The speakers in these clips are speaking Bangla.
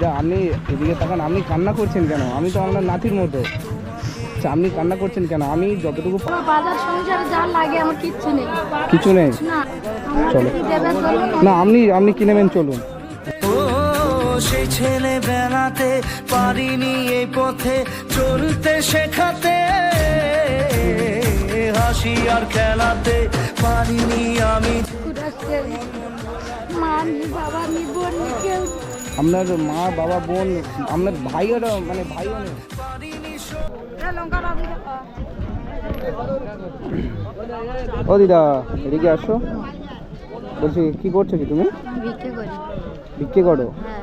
দিদা আপনি এদিকে তাকান আপনি কান্না করছেন কেন? আমি তো আপনার নাতির মতো। আচ্ছা আপনি কান্না করছেন কেন? আমি যতটুকু বাজার সংসারে যা লাগে আমার কিচ্ছু নেই। কিছু নেই? না চলো। না আপনি আপনি কিনে নেবেন? চলুন। সেই ছেলে বেলাতে পারিনি এই পথে চলতে শেখাতে। হাসি আর খেলাতে পারিনি আমি। মা বাবা নি বোন কেউ। আপনার মা বাবা বোন আপনার ভাইয়েরও মানে ভাইও নেই ও দিদা এদিকে আসো। বলছি কি করছ কি তুমি? ভিক্ষে করি। বিক্রি করো? হ্যাঁ।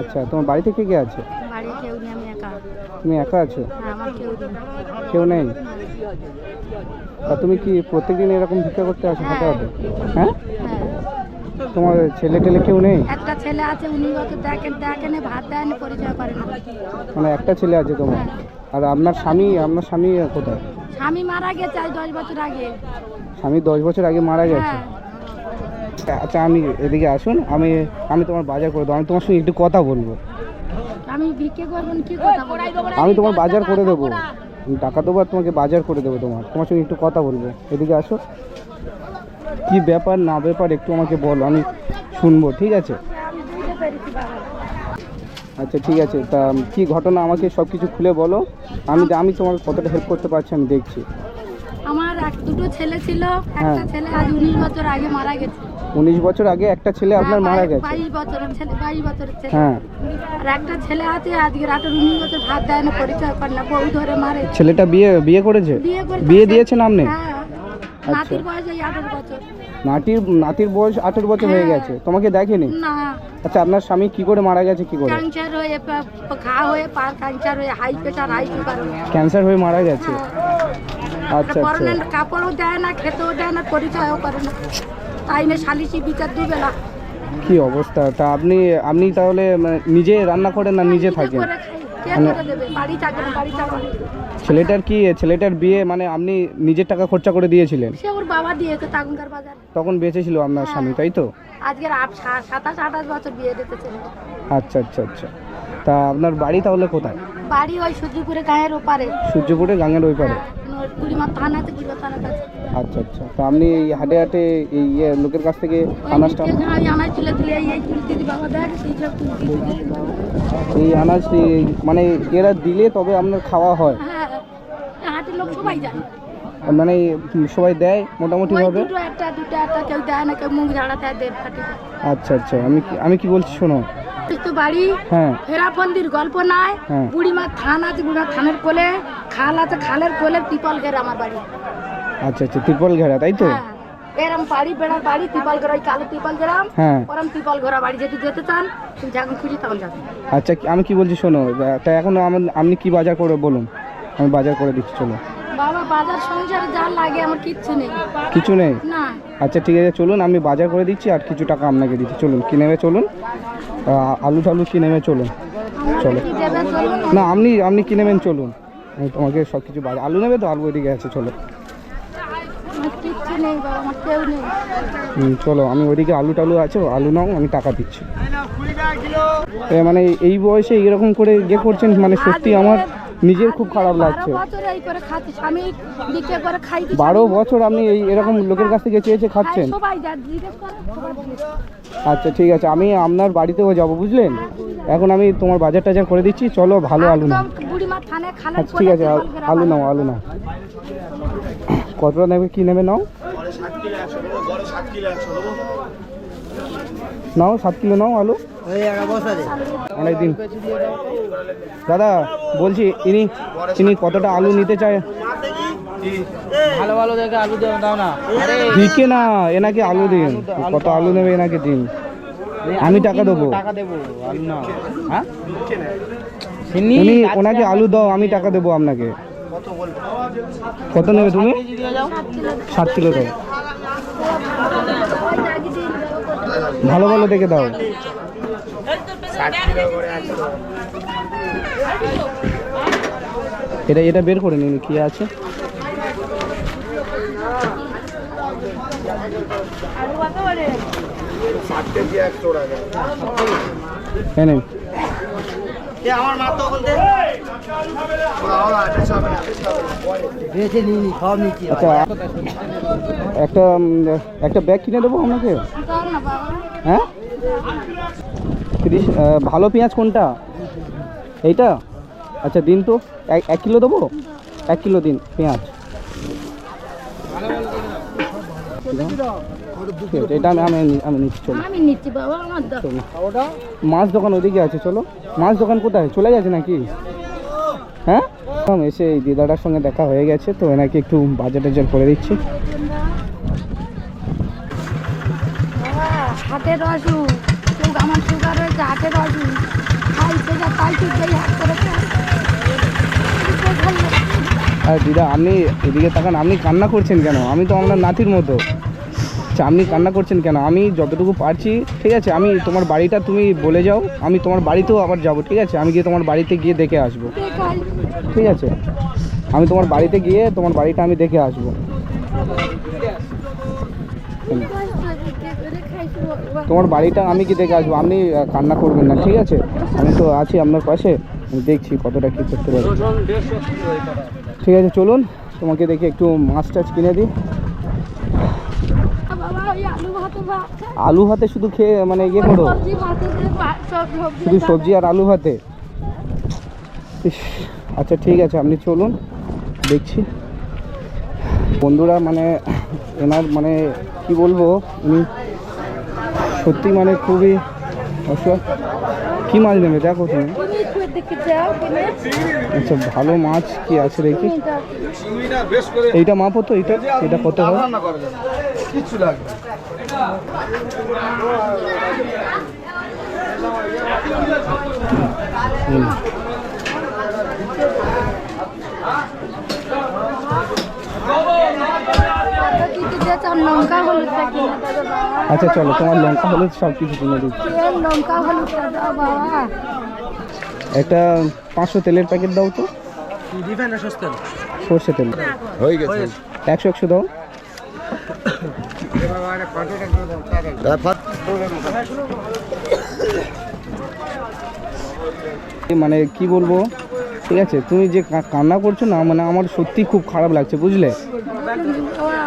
আচ্ছা তোমার বাড়িতে কে কে আছে? তুমি একা আছো? হ্যাঁ কেউ নেই। তা তুমি কি প্রত্যেকদিন এরকম ভিক্ষা করতে আসো হাতে হাতে হ্যাঁ? হ্যাঁ। তোমার ছেলে টেলে কেউ নেই? একটা ছেলে আছে উনি অত দেখেন দেখেন ভাত দেন পরিচয় করে না। মানে একটা ছেলে আছে তোমার? আর আপনার স্বামী আপনার স্বামী কোথায়? স্বামী মারা গেছে আজ দশ বছর আগে। স্বামী দশ বছর আগে মারা গেছে? হ্যাঁ। আচ্ছা আমি এদিকে আসুন আমি আমি তোমার বাজার করে দেবো আমি তোমার সঙ্গে একটু কথা বলব। আমি ভিক্ষে করবেন কি কথা বলব? আমি তোমার বাজার করে দেবো। টাকা দেবো আর তোমাকে বাজার করে দেবো তোমার। তোমার সঙ্গে একটু কথা বলব। এদিকে আসো। কি ব্যাপার না ব্যাপার একটু আমাকে বলো আমি শুনব ঠিক আছে? আচ্ছা ঠিক আছে তা কি ঘটনা আমাকে সব কিছু খুলে বলো? আমি আমি তোমার কতটা হেল্প করতে পারছি আমি দেখছি। আমার এক দুটো ছেলে ছিল হ্যাঁ। একটা ছেলে আজ উনিশ বছর আগে মারা গেছে। উনিশ বছর আগে একটা ছেলে আপনার মারা গেছে। বাইশ বছরের ছেলে বাইশ বছরের ছেলে। হ্যাঁ। আর একটা ছেলে আছে আজকে রাতের উনিশ বছর ভাত দেয় না পরিচয় করে না বউ ধরে মারে। ছেলেটা বিয়ে বিয়ে করেছে? বিয়ে করে বিয়ে দিয়েছেন আপনি? হ্যাঁ। নাতির বয়স এই আঠারো বছর। নাতির নাতির বয়স আঠেরো বছর হয়ে গেছে। তোমাকে দেখেনি? না। আচ্ছা আপনার স্বামী কি করে মারা গেছে কি করে? ক্যান্সার হয়ে ঘা হয়ে পার ক্যান্সার হয়ে হাই হাই সুগার ক্যান্সার হয়ে মারা গেছে? আচ্ছা আচ্ছা। পরনের কাপড়ও দেয় না খেতেও দেয় না পরিচয়ও করে না। সালিশি বিচার দুবেলা। কি অবস্থা? তা আপনি আপনি তাহলে মানে নিজে রান্না করেন না নিজে থাকেন? মানে- বাড়ি থাকে না বাড়ি থাকে না। ছেলেটার কি ছেলেটার বিয়ে মানে আপনি নিজের টাকা খরচা করে দিয়েছিলেন? সে ওর বাবা দিয়েছে তখনকার বাজার। তখন বেঁচে ছিল আপনার স্বামী তাই তো? আজকের আপ- সা- সাতাশ আঠাশ বছর বিয়ে দিতেছে আচ্ছা আচ্ছা আচ্ছা। তা আপনার বাড়ি তাহলে কোথায়? বাড়ি ওই সূর্যপুরে গায়ের ওপারে। সূর্যপুরে গাঙের ওই পারে। কুড়িমা থানা কুড়িমা থানার কাছে আচ্ছা আচ্ছা। তো আপনি এই হাটে হাটে এই ইয়ে লোকের কাছ থেকে আনাজটা নিচে আনাজ তুলে তুলে এই এই দিদি বাবা দেখ সেই সব তুলতে দিদি বাবা। এই আনাজ মানে এরা দিলে তবে আপনার খাওয়া হয়? হ্যাঁ হাটের লোক সবাই যায় মানে সবাই দেয় মোটামুটি ভাবে? দুটো একটা দুটো একটা কেউ দেয় না কেউ মুখ ঝাড়া দেয় দেড় ফাটি আচ্ছা আচ্ছা। আমি আমি কি বলছি শোনো। তো বাড়ি হ্যাঁ। ফেরাফন্দির গল্প নাই। হ্যাঁ। বুড়িমা থান আছে বুড়িমা থানের কোলে। খাল আছে খালের কোলে টিপল ঘের আমার বাড়ি। আচ্ছা আচ্ছা ত্রিপল ঘেরা তাই তো? হ্যাঁ এরম বাড়ি বেড়ার বাড়ি টিপল ঘেরা ওই কালো টিপল গ্রাম হ্যাঁ। ওরম টিপল ঘোরা বাড়ি যেতে যেতে চান তুমি যখন খুশি তখন যাবেন আচ্ছা কি- আমি কি বলছি শোনো তা এখন আমার আপনি কি বাজার করে বলুন? আমি বাজার করে দিচ্ছি চলো। বাবা বাজার সংসারে যা লাগে আমার কিচ্ছু নেই। কিছু নেই? না। আচ্ছা ঠিক আছে চলুন আমি বাজার করে দিচ্ছি আর কিছু টাকা আপনাকে দিচ্ছি। চলুন কিনে নেবে চলুন? আহ, আলু টালু কিনে নেবে চলুন? আমার চলো। কি দেবে চলুন। না আপনি আপনি কিনে নেবেন চলুন। আমি তোমাকে সব কিছু বাড়ি আলু নেবে তো? আলু ওইদিকে আছে চলো। চলো আমি ওইদিকে আলু টালু আছে আলু নাও আমি টাকা দিচ্ছি। মানে এই বয়সে এইরকম করে ইয়ে করছেন মানে সত্যি আমার নিজের খুব খারাপ লাগছে। বারো বছর আপনি এই এরকম লোকের কাছ থেকে চেয়েছে খাচ্ছেন? খাই সবাই যা জিজ্ঞেস করে সবাই বলে। আচ্ছা ঠিক আছে। আমি আপনার বাড়িতেও যাব বুঝলেন? এখন আমি তোমার বাজার টাজার করে দিচ্ছি। চলো ভালো আলু নাও। খালের আচ্ছা ঠিক আছে আ- আলু নাও আলু নাও। কতটা নেবে কী নেবে নাও? নাও সাত কিলো নাও আলু। অনেকদিন। দাদা বলছি ইনি ইনি কতটা আলু নিতে চায়? ভালো ভালো দেখে আলু দাও দাও না। দিকে না এনাকে আলু দিন। কত আলু নেবে এনাকে দিন? আমি টাকা দেবো। টাকা দেবো আলু না। হ্যাঁ? ওনাকে আলু দাও আমি টাকা দেবো আপনাকে। কত নেবে তুমি? সাত কিলো দাও। ভালো ভালো দেখে দাও। এটা এটা বের করে নিন কি আছে? এনে আচ্ছা একটা একটা ব্যাগ কিনে দেবো আপনাকে? দাও না বাবা হ্যাঁ? তিরিশ ভালো পেঁয়াজ কোনটা? এইটা? আচ্ছা দিন তো। এক এক কিলো দেবো? এক কিলো দিন পেঁয়াজ। এটা আমি আমি আমি নিচ্ছি চলো। আমি নিচ্ছি বাবা আমার দাও। চলো। মাছ দোকান ওদিকে আছে চলো। মাছ দোকান কোথায়? চলে গেছে নাকি? হ্যাঁ? এসে এই দিদাটার সঙ্গে দেখা হয়ে গেছে তো এনাকে একটু বাজার টাজার করে দিচ্ছি। হাটের অসুখ আমার সুগার হয়েছে হাটের অসুখ খাইতে যা তাই তুই হাট করেছে আর দিদা আপনি এদিকে তাকান আপনি কান্না করছেন কেন? আমি তো আপনার নাতির মতো। আচ্ছা আপনি কান্না করছেন কেন? আমি যতটুকু পারছি, ঠিক আছে, আমি তোমার বাড়িটা তুমি বলে যাও, আমি তোমার বাড়িতেও আবার যাব, ঠিক আছে, আমি গিয়ে তোমার বাড়িতে গিয়ে দেখে আসব। ঠিক আছে, আমি তোমার বাড়িতে গিয়ে তোমার বাড়িটা আমি দেখে আসব। তোমার বাড়িটা আমি কি দেখে আসব, আপনি কান্না করবেন না, ঠিক আছে? আমি তো আছি আপনার পাশে, আমি দেখছি কতটা কী করতে পারি। ঠিক আছে, চলুন, তোমাকে দেখি একটু মাছ টাছ কিনে দিই। আলু ভাতে শুধু খেয়ে মানে ইয়ে করো? শুধু সবজি আর আলু ইস, আচ্ছা ঠিক আছে আপনি চলুন দেখছি। বন্ধুরা মানে এনার মানে কি বলব উনি সত্যি মানে খুবই অসহায় কী মাছ নেবে? দেখো তুমি। আচ্ছা ভালো মাছ কি আছে দেখি? এইটা মাপো তো এইটা এটা কত হয়? হুম। কত কি কি দিয়েছে আর লঙ্কা হলুদটা কিনে দেবে বাবা আচ্ছা চলো, তোমার লঙ্কা হলুদ সব কিছু কিনে দিচ্ছি। লঙ্কা হলুদটা দাও বাবা। একটা পাঁচশো তেলের প্যাকেট দাও তো। সর্ষে তেল। হয়ে গেছে। একশো একশো দাও। মানে কি বলব? ঠিক আছে তুমি যে কান্না করছ না মানে আমার সত্যি খুব খারাপ লাগছে বুঝলে?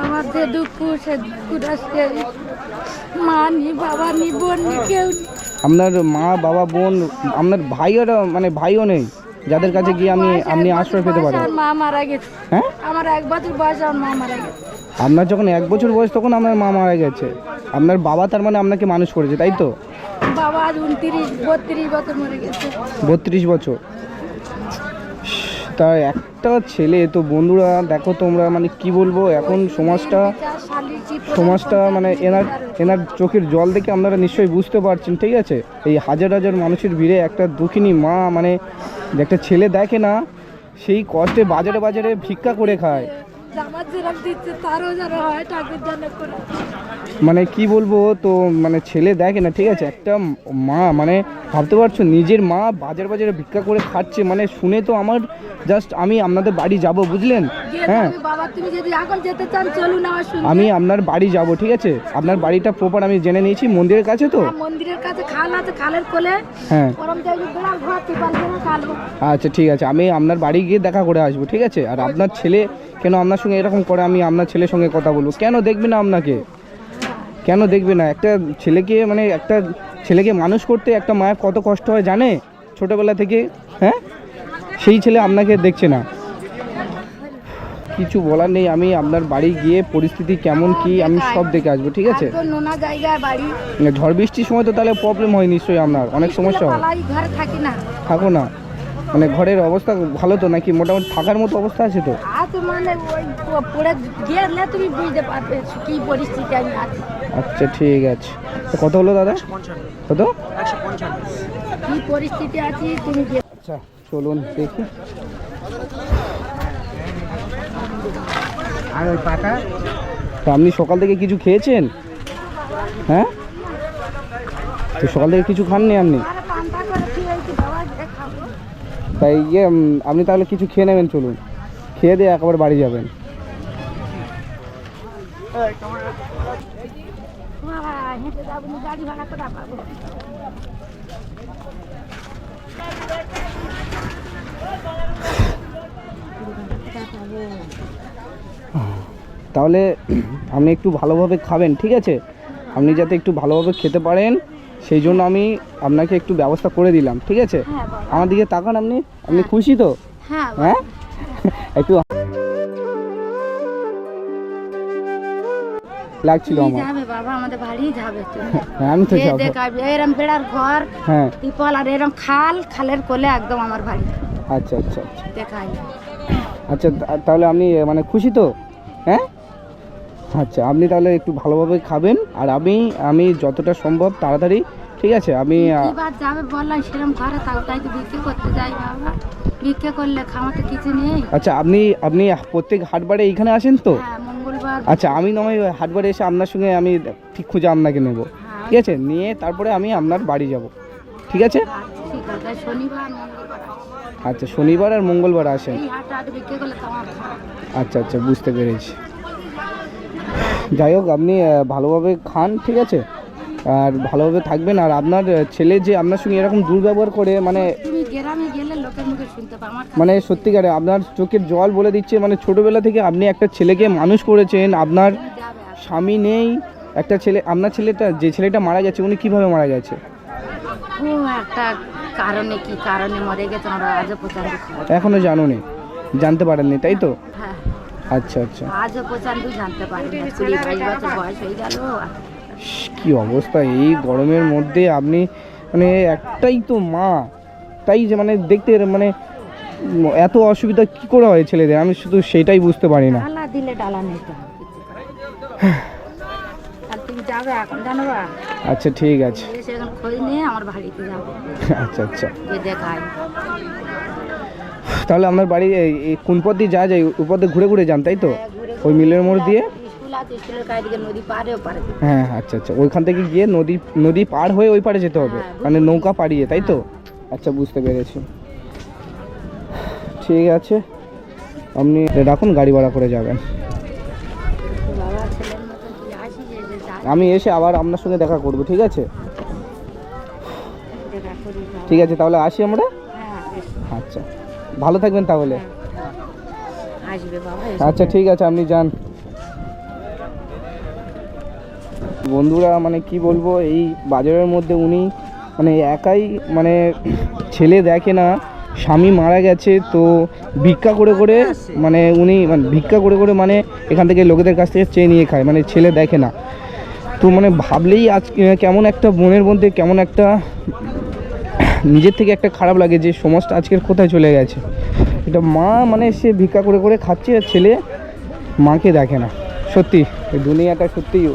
আমার যে দুঃখ সে দুঃখটা মা নি বাবা নি বোন নি কেউ। আপনার মা বাবা বোন আপনার ভাইও মানে ভাইও নেই। যাদের কাছে গিয়ে আমি আপনি আশ্রয় পেতে পারেন। মা মারা গেছে। হ্যাঁ? আমার এক বছর বয়স আমার মা মারা গেছে। আপনার যখন এক বছর বয়স তখন আপনার মা মারা গেছে। আপনার বাবা তার মানে আপনাকে মানুষ করেছে তাই তো? বাবা আজ উনত্রিশ বত্রিশ বছর মরে গেছে। বত্রিশ বছর। তা একটা ছেলে, তো বন্ধুরা দেখো তোমরা মানে কি বলব, এখন সমাজটা সমাজটা মানে এনার এনার চোখের জল দেখে আপনারা নিশ্চয়ই বুঝতে পারছেন, ঠিক আছে? এই হাজার হাজার মানুষের ভিড়ে একটা দুঃখিনী মা মানে একটা ছেলে দেখে না, সেই কষ্টে বাজারে বাজারে ভিক্ষা করে খায়। মানে কি বলব তো মানে ছেলে দেখে না ঠিক আছে? একটা মা মানে ভাবতে পারছ নিজের মা বাজার বাজারে ভিক্ষা করে খাচ্ছে মানে শুনে তো আমার জাস্ট আমি আপনাদের বাড়ি যাব বুঝলেন? হ্যাঁ? আমি আপনার বাড়ি যাব ঠিক আছে? আপনার বাড়িটা প্রপার আমি জেনে নিয়েছি মন্দিরের কাছে তো? হ্যাঁ, মন্দিরের কাছে খাল আছে খালের কোলে। হ্যাঁ। আচ্ছা ঠিক আছে আমি আপনার বাড়ি গিয়ে দেখা করে আসব ঠিক আছে? আর আপনার ছেলে কেন আপনার সঙ্গে এরকম করে আমি আপনার ছেলের সঙ্গে কথা বলব? কেন দেখবে না আপনাকে? কেন দেখবে না? একটা ছেলেকে মানে একটা ছেলেকে মানুষ করতে একটা মায়ের কত কষ্ট হয় জানে? ছোটোবেলা থেকে হ্যাঁ? সেই ছেলে আপনাকে দেখছে না। কিছু বলার নেই আমি আপনার বাড়ি গিয়ে পরিস্থিতি কেমন কি আমি সব দেখে আসব ঠিক আছে? নোনা জায়গায় বাড়ি। ঝড় বৃষ্টির সময় তো তাহলে প্রবলেম হয় নিশ্চয়ই আপনার অনেক সমস্যা হয়। থাকো না। মানে ঘরের অবস্থা ভালো তো নাকি? মোটামুটি থাকার মতো অবস্থা আছে তো? মানে ওই পড়ে গেলে তুমি বুঝতে পারবে কি পরিস্থিতি আমি আছি। আচ্ছা ঠিক আছে। তো কত হলো দাদা? কত? কি পরিস্থিতি আছি তুমি আচ্ছা চলুন দেখি। আর ওই পাটা তা আপনি সকাল থেকে কিছু খেয়েছেন? হ্যাঁ? তো সকাল থেকে কিছু খাননি আপনি? তাই ইয়ে আপনি তাহলে কিছু খেয়ে নেবেন, চলুন। খেয়ে দিয়ে একবার বাড়ি যাবেন। তাহলে আপনি একটু ভালোভাবে খাবেন, ঠিক আছে? আপনি যাতে একটু ভালোভাবে খেতে পারেন। সেই জন্য আমি আপনাকে একটু ব্যবস্থা করে দিলাম ঠিক আছে? হ্যাঁ আমার দিকে তাকান আপনি আপনি খুশি তো? হ্যাঁ হ্যাঁ? একটু লাগছিল আমার। যাবে বাবা আমাদের বাড়ি যাবে হ্যাঁ আমি তো যে দেখাবি এরম বেড়ার ঘর হ্যাঁ। টিপল আর এরম খাল খালের কোলে একদম আমার বাড়ি। আচ্ছা আচ্ছা আচ্ছা। দেখাই। আচ্ছা তাহলে আপনি মানে খুশি তো? হ্যাঁ? আচ্ছা আপনি তাহলে একটু ভালোভাবে খাবেন আর আমি আমি যতটা সম্ভব তাড়াতাড়ি ঠিক আছে? আমি যাবে বললাম সেরকম ঘরে তাও তাই তো ভিক্ষে করতে যাই বাবা। ভিক্ষে করলে খাওয়াতে কিছু নেই। আচ্ছা আপনি আপনি প্রত্যেক হাটবারে এইখানে আসেন তো? হ্যাঁ আচ্ছা আমি নয় হাটবারে এসে আপনার সঙ্গে আমি ঠিক খুঁজে আপনাকে নেব। হ্যাঁ, ঠিক আছে? নিয়ে তারপরে আমি আপনার বাড়ি যাব। ঠিক আছে? আচ্ছা, শনিবার আচ্ছা শনিবার আর মঙ্গলবার আসেন। আচ্ছা আচ্ছা বুঝতে পেরেছি। যাই হোক আপনি ভালোভাবে খান ঠিক আছে? আর ভালোভাবে থাকবেন। আর আপনার ছেলে যে আপনার সঙ্গে এরকম দুর্ব্যবহার করে মানে মানে সত্যিকারে আপনার চোখের জল বলে দিচ্ছে মানে ছোটোবেলা থেকে আপনি একটা ছেলেকে মানুষ করেছেন আপনার স্বামী নেই একটা ছেলে আপনার ছেলেটা যে ছেলেটা মারা গেছে উনি কীভাবে মারা গেছে? ও একটা কারণে কি কারণে মরে গেছে আমরা আজও পর্যন্ত এখনও জানুনি জানতে পারেননি তাই তো? হ্যাঁ। আচ্ছা আচ্ছা। আজও জানতে পারি না কুড়ি বাইশ বছর বয়স হয়ে গেল। কি অবস্থা? এই গরমের মধ্যে আপনি মানে একটাই তো মা। তাই যে মানে দেখতে মানে এত অসুবিধা কি করে হয় ছেলেদের? আমি শুধু সেটাই বুঝতে পারি না। ডালা দিলে ডালা নিতে আচ্ছা ঠিক আছে। খোঁজ নিয়ে আমার বাড়িতে যাব। আচ্ছা আচ্ছা। তাহলে আপনার বাড়ি কোন পথ দিয়ে যাওয়া যায়? উপর দিয়ে ঘুরে ঘুরে যান তাই তো? ওই মিলের মোড় দিয়ে? হ্যাঁ আচ্ছা আচ্ছা। ওইখান থেকে গিয়ে নদী নদী পার হয়ে ওই পারে যেতে হবে। হ্যাঁ, মানে নৌকা পাড়িয়ে তাই তো? আচ্ছা বুঝতে পেরেছি। ঠিক আছে। আপনি রাখুন গাড়ি ভাড়া করে যাবেন। আমি এসে আবার আপনার সঙ্গে দেখা করব ঠিক আছে। ঠিক আছে তাহলে আসি আমরা? হ্যাঁ ভালো থাকবেন তাহলে। আচ্ছা ঠিক আছে আপনি যান। বন্ধুরা মানে কি বলব এই বাজারের মধ্যে উনি মানে একাই মানে ছেলে দেখে না স্বামী মারা গেছে তো ভিক্ষা করে করে মানে উনি মানে ভিক্ষা করে করে মানে এখান থেকে লোকেদের কাছ থেকে চেয়ে নিয়ে খায় মানে ছেলে দেখে না। তো মানে ভাবলেই আজ কেমন একটা বোনের মধ্যে কেমন একটা নিজের থেকে একটা খারাপ লাগে যে সমাজটা আজকের কোথায় চলে গেছে। এটা মা মানে সে ভিক্ষা করে করে খাচ্ছে আর ছেলে মাকে দেখে না। সত্যি দুনিয়াটা সত্যিই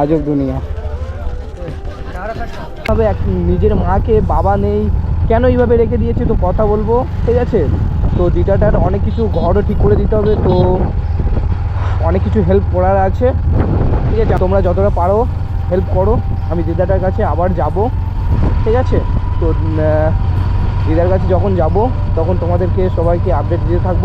আজব দুনিয়া। তবে এক নিজের মাকে বাবা নেই, কেন এইভাবে রেখে দিয়েছে তো কথা বলব, ঠিক আছে? তো দিদাটার অনেক কিছু ঘরও ঠিক করে দিতে হবে, তো অনেক কিছু হেল্প করার আছে, ঠিক আছে? তোমরা যতটা পারো হেল্প করো, আমি দিদাটার কাছে আবার যাব, ঠিক আছে? তো দিদার কাছে যখন যাব তখন তোমাদেরকে সবাইকে আপডেট দিয়ে থাকব।